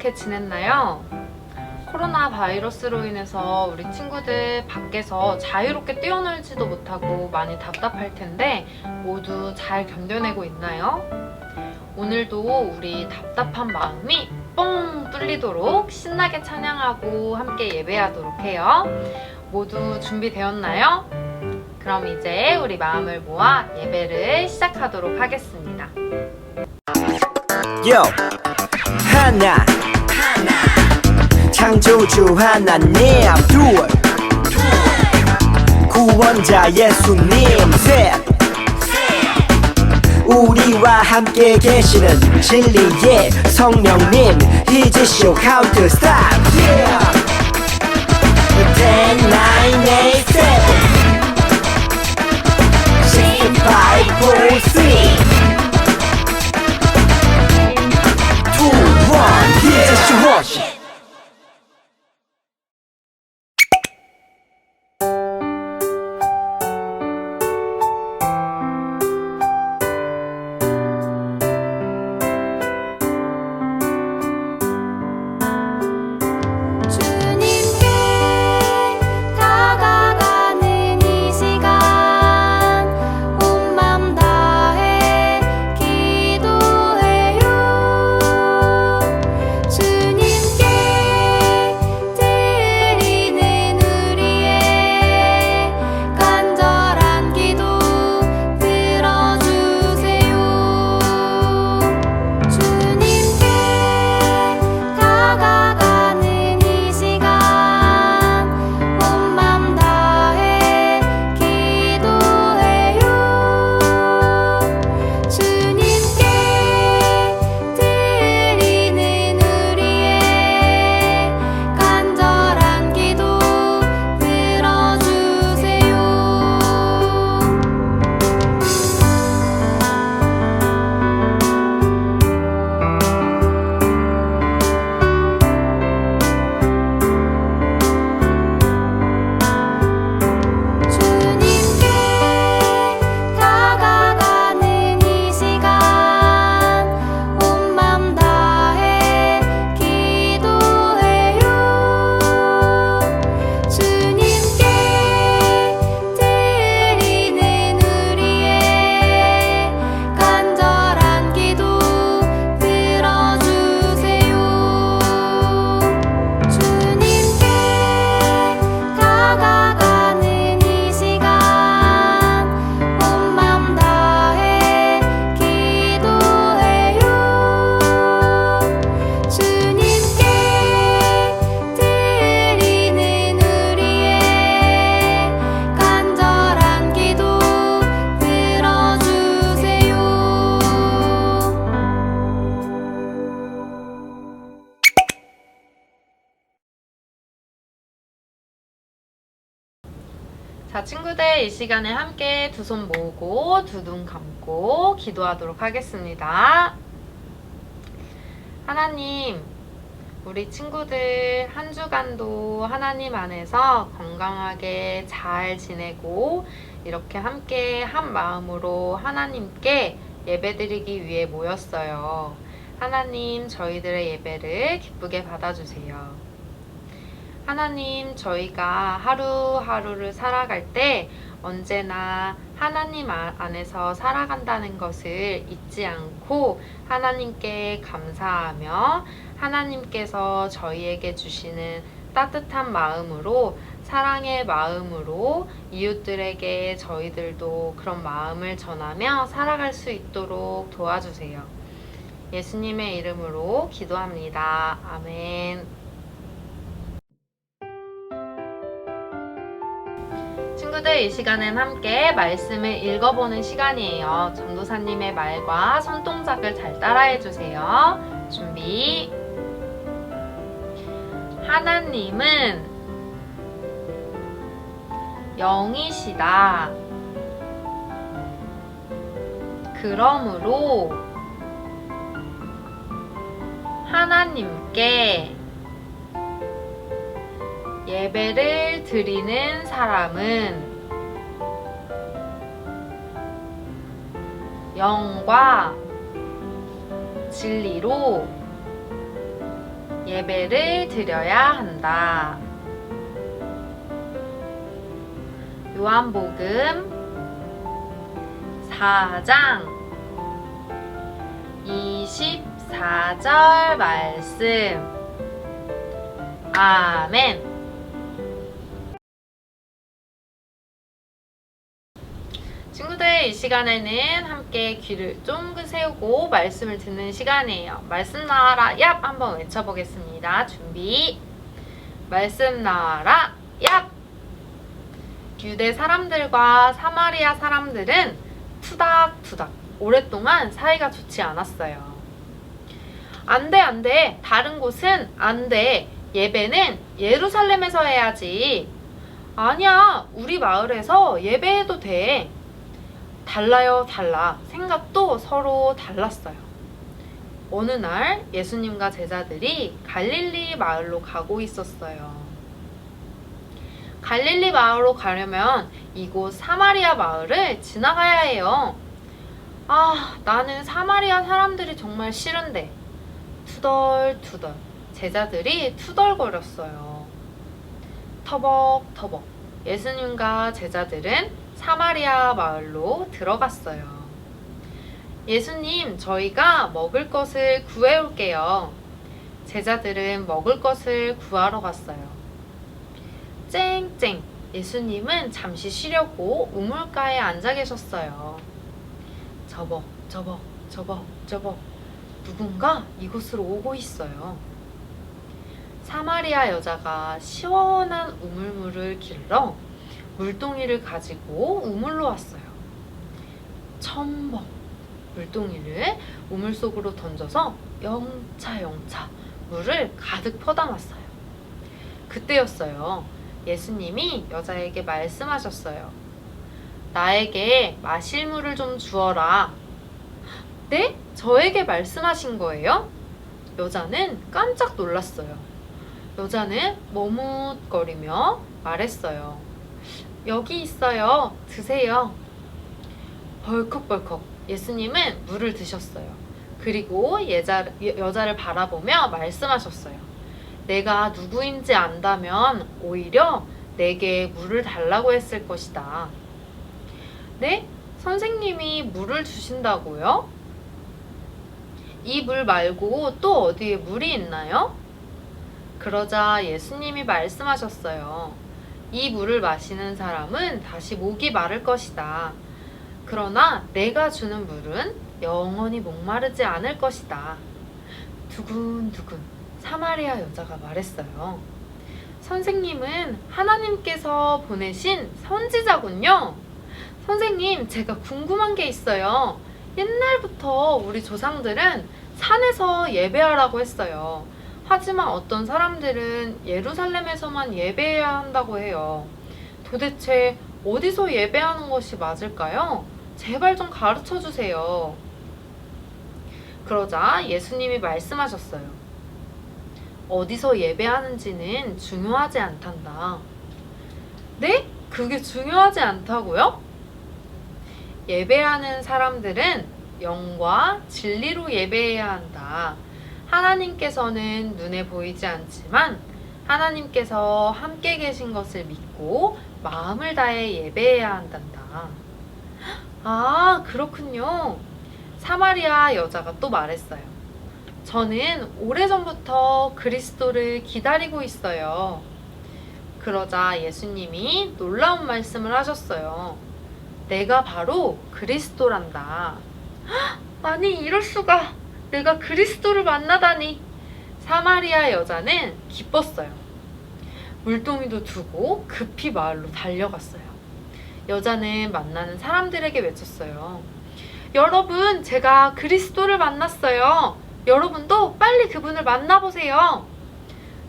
어떻게 지냈나요? 코로나 바이러스로 인해서 우리 친구들 밖에서 자유롭게 뛰어놀지도 못하고 많이 답답할 텐데 모두 잘 견뎌내고 있나요? 오늘도 우리 답답한 마음이 뻥 뚫리도록 신나게 찬양하고 함께 예배하도록 해요. 모두 준비되었나요? 그럼 이제 우리 마음을 모아 예배를 시작하도록 하겠습니다. 요 하나 창조주 하나님 둘. 구원자 예수님 셋. 우리와 함께 계시는 진리의 성령님 이제 쇼 카운트 스탑. Yeah. 10, 9, 8, 7 6, 5, 4, 3 two, one, 이제 시원 자, 친구들 이 시간에 함께 두 손 모으고 두 눈 감고 기도하도록 하겠습니다. 하나님, 우리 친구들 한 주간도 하나님 안에서 건강하게 잘 지내고 이렇게 함께 한 마음으로 하나님께 예배드리기 위해 모였어요. 하나님, 저희들의 예배를 기쁘게 받아주세요. 하나님, 저희가 하루하루를 살아갈 때 언제나 하나님 아- 안에서 살아간다는 것을 잊지 않고 하나님께 감사하며 하나님께서 저희에게 주시는 따뜻한 마음으로 사랑의 마음으로 이웃들에게 저희들도 그런 마음을 전하며 살아갈 수 있도록 도와주세요. 예수님의 이름으로 기도합니다. 아멘. 친구들 이 시간엔 함께 말씀을 읽어보는 시간이에요. 전도사님의 말과 손동작을 잘 따라해 주세요. 준비. 하나님은 영이시다. 그러므로 하나님께 예배를 드리는 사람은 영과 진리로 예배를 드려야 한다. 요한복음 4장 24절 말씀. 아멘. 친구들 이 시간에는 함께 귀를 쫑긋 세우고 말씀을 듣는 시간이에요. 말씀 나와라 얍 한번 외쳐보겠습니다. 준비. 말씀 나와라 얍. 유대 사람들과 사마리아 사람들은 투닥투닥 오랫동안 사이가 좋지 않았어요. 안 돼, 안 돼. 다른 곳은 안 돼. 예배는 예루살렘에서 해야지. 아니야, 우리 마을에서 예배해도 돼. 달라요, 달라. 생각도 서로 달랐어요. 어느 날 예수님과 제자들이 갈릴리 마을로 가고 있었어요. 갈릴리 마을로 가려면 이곳 사마리아 마을을 지나가야 해요. 아, 나는 사마리아 사람들이 정말 싫은데. 투덜투덜. 제자들이 투덜거렸어요. 터벅터벅. 예수님과 제자들은 사마리아 마을로 들어갔어요. 예수님, 저희가 먹을 것을 구해올게요. 제자들은 먹을 것을 구하러 갔어요. 쨍쨍. 예수님은 잠시 쉬려고 우물가에 앉아 계셨어요. 저벅, 저벅, 저벅, 저벅. 누군가 이곳으로 오고 있어요. 사마리아 여자가 시원한 우물물을 길러 물동이를 가지고 우물로 왔어요. 첨벅 물동이를 우물 속으로 던져서 영차 영차 물을 가득 퍼담았어요. 그때였어요. 예수님이 여자에게 말씀하셨어요. 나에게 마실 물을 좀 주어라. 네? 저에게 말씀하신 거예요? 여자는 깜짝 놀랐어요. 여자는 머뭇거리며 말했어요. 여기 있어요. 드세요. 벌컥벌컥 예수님은 물을 드셨어요. 그리고 예자, 여자를 바라보며 말씀하셨어요. 내가 누구인지 안다면 오히려 내게 물을 달라고 했을 것이다. 네? 선생님이 물을 주신다고요? 이 물 말고 또 어디에 물이 있나요? 그러자 예수님이 말씀하셨어요. 이 물을 마시는 사람은 다시 목이 마를 것이다. 그러나 내가 주는 물은 영원히 목마르지 않을 것이다. 두근두근 사마리아 여자가 말했어요. 선생님은 하나님께서 보내신 선지자군요. 선생님, 제가 궁금한 게 있어요. 옛날부터 우리 조상들은 산에서 예배하라고 했어요. 하지만 어떤 사람들은 예루살렘에서만 예배해야 한다고 해요. 도대체 어디서 예배하는 것이 맞을까요? 제발 좀 가르쳐 주세요. 그러자 예수님이 말씀하셨어요. 어디서 예배하는지는 중요하지 않단다. 네? 그게 중요하지 않다고요? 예배하는 사람들은 영과 진리로 예배해야 한다. 하나님께서는 눈에 보이지 않지만 하나님께서 함께 계신 것을 믿고 마음을 다해 예배해야 한단다. 아, 그렇군요. 사마리아 여자가 또 말했어요. 저는 오래전부터 그리스도를 기다리고 있어요. 그러자 예수님이 놀라운 말씀을 하셨어요. 내가 바로 그리스도란다. 헉, 아니, 이럴 수가. 내가 그리스도를 만나다니. 사마리아 여자는 기뻤어요. 물동이도 두고 급히 마을로 달려갔어요. 여자는 만나는 사람들에게 외쳤어요. 여러분, 제가 그리스도를 만났어요. 여러분도 빨리 그분을 만나보세요.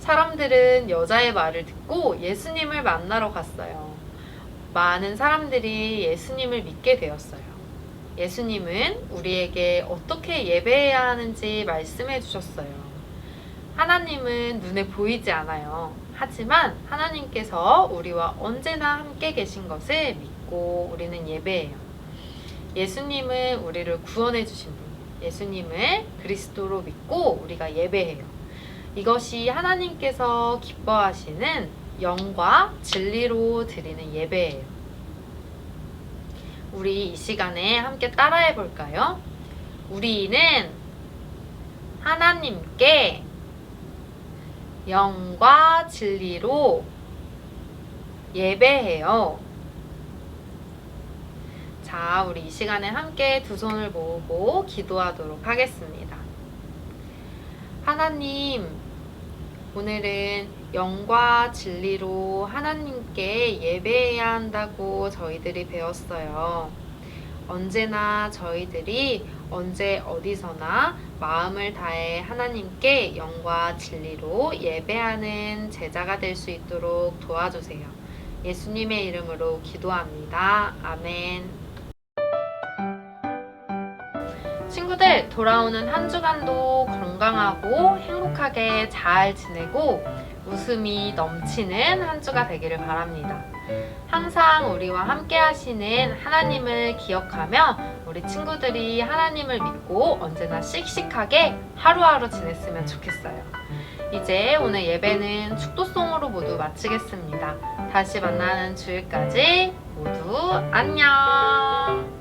사람들은 여자의 말을 듣고 예수님을 만나러 갔어요. 많은 사람들이 예수님을 믿게 되었어요. 예수님은 우리에게 어떻게 예배해야 하는지 말씀해 주셨어요. 하나님은 눈에 보이지 않아요. 하지만 하나님께서 우리와 언제나 함께 계신 것을 믿고 우리는 예배해요. 예수님은 우리를 구원해 주신 분, 예수님을 그리스도로 믿고 우리가 예배해요. 이것이 하나님께서 기뻐하시는 영과 진리로 드리는 예배예요. 우리 이 시간에 함께 따라해 볼까요? 우리는 하나님께 영과 진리로 예배해요. 자, 우리 이 시간에 함께 두 손을 모으고 기도하도록 하겠습니다. 하나님, 오늘은 영과 진리로 하나님께 예배해야 한다고 저희들이 배웠어요. 언제나 저희들이 언제 어디서나 마음을 다해 하나님께 영과 진리로 예배하는 제자가 될 수 있도록 도와주세요. 예수님의 이름으로 기도합니다. 아멘. 친구들, 돌아오는 한 주간도 건강하고 행복하게 잘 지내고 웃음이 넘치는 한 주가 되기를 바랍니다. 항상 우리와 함께 하시는 하나님을 기억하며 우리 친구들이 하나님을 믿고 언제나 씩씩하게 하루하루 지냈으면 좋겠어요. 이제 오늘 예배는 축도송으로 모두 마치겠습니다. 다시 만나는 주일까지 모두 안녕!